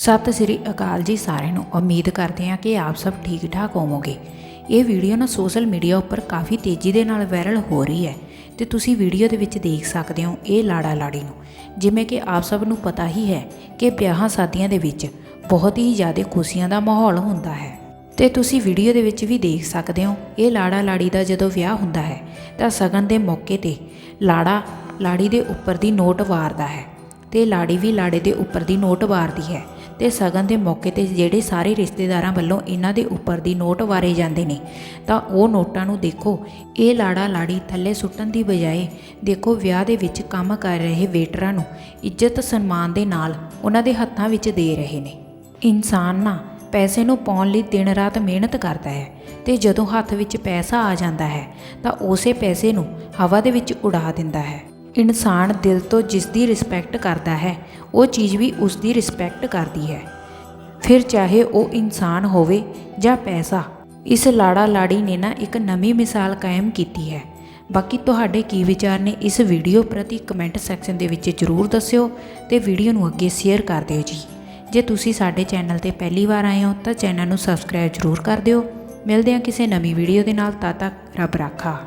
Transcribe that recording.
ਸਤਿ ਸ੍ਰੀ ਅਕਾਲ ਜੀ ਸਾਰਿਆਂ ਨੂੰ। ਉਮੀਦ ਕਰਦੇ ਹਾਂ ਕਿ ਆਪ ਸਭ ਠੀਕ ਠਾਕ ਹੋਵੋਗੇ। ਇਹ ਵੀਡੀਓ ਨਾ ਸੋਸ਼ਲ ਮੀਡੀਆ ਉੱਪਰ ਕਾਫੀ ਤੇਜ਼ੀ ਦੇ ਨਾਲ ਵਾਇਰਲ ਹੋ ਰਹੀ ਹੈ ਤੇ ਤੁਸੀਂ ਵੀਡੀਓ ਦੇ ਵਿੱਚ ਦੇਖ ਸਕਦੇ ਹੋ ਇਹ ਲਾੜਾ ਲਾੜੀ ਨੂੰ। ਜਿਵੇਂ ਕਿ ਆਪ ਸਭ ਨੂੰ ਪਤਾ ਹੀ ਹੈ ਕਿ ਵਿਆਹਾਂ ਸ਼ਾਦੀਆਂ ਦੇ ਵਿੱਚ ਬਹੁਤ ਹੀ ਜ਼ਿਆਦਾ ਖੁਸ਼ੀਆਂ ਦਾ ਮਾਹੌਲ ਹੁੰਦਾ ਹੈ। ਤੇ ਤੁਸੀਂ ਵੀਡੀਓ ਦੇ ਵਿੱਚ ਵੀ ਦੇਖ ਸਕਦੇ ਹੋ, ਇਹ ਲਾੜਾ ਲਾੜੀ ਦਾ ਜਦੋਂ ਵਿਆਹ ਹੁੰਦਾ ਹੈ, ਤਾਂ ਸਗਨ ਦੇ ਮੌਕੇ ਤੇ ਲਾੜਾ ਲਾੜੀ ਦੇ ਉੱਪਰ ਦੀ ਨੋਟ ਵਾਰਦਾ ਹੈ। ਤੇ ਲਾੜੀ ਵੀ ਲਾੜੇ ਦੇ ਉੱਪਰ ਦੀ ਨੋਟ ਵਾਰਦੀ ਹੈ। ਤੇ ਸਗਨ ਦੇ ਮੌਕੇ ਤੇ ਜਿਹੜੇ ਸਾਰੇ ਰਿਸ਼ਤੇਦਾਰਾਂ ਵੱਲੋਂ ਇਹਨਾਂ ਦੇ ਉੱਪਰ ਦੀ ਨੋਟ ਵਾਰੇ ਜਾਂਦੇ ਨੇ। ਤਾਂ ਉਹ ਨੋਟਾਂ ਨੂੰ ਦੇਖੋ, ਇਹ ਲਾੜਾ ਲਾੜੀ ਥੱਲੇ ਸੁੱਟਣ ਦੀ ਬਜਾਏ ਦੇਖੋ ਵਿਆਹ ਦੇ ਵਿੱਚ ਕੰਮ ਕਰ ਰਹੇ ਵੇਟਰਾਂ ਨੂੰ ਇੱਜ਼ਤ ਸਨਮਾਨ ਦੇ ਨਾਲ ਉਹਨਾਂ ਦੇ ਹੱਥਾਂ ਵਿੱਚ ਦੇ ਰਹੇ ਨੇ। ਇਨਸਾਨ ਨਾ ਪੈਸੇ ਨੂੰ ਪਾਉਣ ਲਈ ਦਿਨ ਰਾਤ ਮਿਹਨਤ ਕਰਦਾ ਹੈ ਤੇ ਜਦੋਂ ਹੱਥ ਵਿੱਚ ਪੈਸਾ ਆ ਜਾਂਦਾ ਹੈ ਤਾਂ ਉਸੇ ਪੈਸੇ ਨੂੰ ਹਵਾ ਦੇ ਵਿੱਚ ਉਡਾ ਦਿੰਦਾ ਹੈ। ਇਨਸਾਨ ਦਿਲ ਤੋਂ ਜਿਸ ਦੀ ਰਿਸਪੈਕਟ ਕਰਦਾ ਹੈ, ਉਹ ਚੀਜ਼ ਵੀ ਉਸ ਦੀ ਰਿਸਪੈਕਟ ਕਰਦੀ ਹੈ। ਫਿਰ ਚਾਹੇ ਉਹ ਇਨਸਾਨ ਹੋਵੇ ਜਾਂ ਪੈਸਾ, ਇਸ ਲਾੜਾ ਲਾੜੀ ਨੇ ਨਾ ਇੱਕ ਨਵੀਂ ਮਿਸਾਲ ਕਾਇਮ ਕੀਤੀ ਹੈ। ਬਾਕੀ ਤੁਹਾਡੇ ਕੀ ਵਿਚਾਰ ਨੇ ਇਸ ਵੀਡੀਓ ਪ੍ਰਤੀ ਕਮੈਂਟ ਸੈਕਸ਼ਨ ਦੇ ਵਿੱਚ ਜਰੂਰ ਦੱਸਿਓ ਤੇ ਵੀਡੀਓ ਨੂੰ ਅੱਗੇ ਸ਼ੇਅਰ ਕਰ ਦਿਓ ਜੀ। ਜੇ ਤੁਸੀਂ ਸਾਡੇ ਚੈਨਲ ਤੇ ਪਹਿਲੀ ਵਾਰ ਆਏ ਹੋ ਤਾਂ ਚੈਨਲ ਨੂੰ ਸਬਸਕ੍ਰਾਈਬ ਜਰੂਰ ਕਰ ਦਿਓ। ਮਿਲਦੇ ਹਾਂ ਕਿਸੇ ਨਵੀਂ ਵੀਡੀਓ ਦੇ ਨਾਲ, ਤਦ ਤੱਕ ਰੱਬ ਰਾਖਾ।